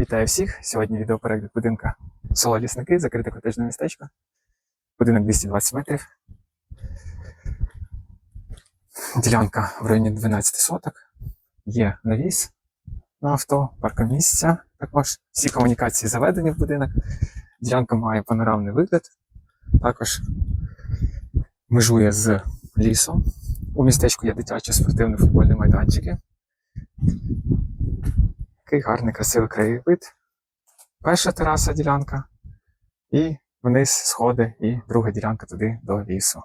Вітаю всіх! Сьогодні відеоперегляд будинка село Лісники, закрите котежне містечко. Будинок 220 метрів. Ділянка в районі 12 соток. Є навіс на авто, паркомісця. Також всі комунікації заведені в будинок. Ділянка має панорамний вигляд. Також межує з лісом. У містечку є дитячі спортивні футбольні майданчики. Такий гарний, красивий краєвид. Перша тераса ділянка, і вниз сходи, і друга ділянка туди до лісу.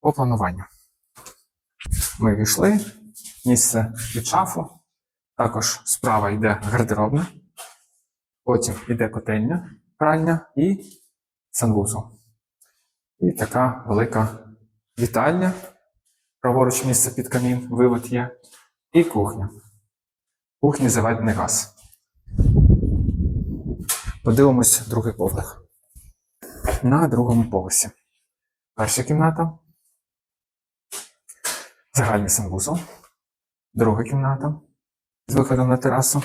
По плануванню. Ми війшли, місце під шафу. Також справа йде гардеробна, потім йде котельня, пральня і санвузол. І така велика вітальня. Праворуч місце під камін, вивод є, і кухня. Кухні заведений газ. Подивимось другий поверх. На другому поверсі. Перша кімната. Загальний санвузол. Друга кімната. З виходом на терасу.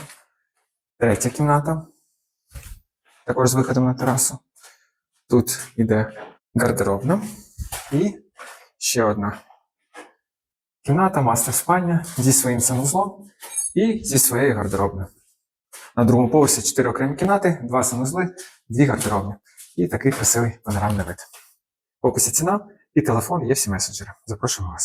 Третя кімната. Також з виходом на терасу. Тут іде гардеробна. І ще одна кімната, мастер спальня зі своїм санузлом і зі своєю гардеробною. На другому поверсі чотири окремі кімнати, два санузли, дві гардеробні. І такий красивий панорамний вид. В описі ціна і телефон є всі месенджери. Запрошуємо вас.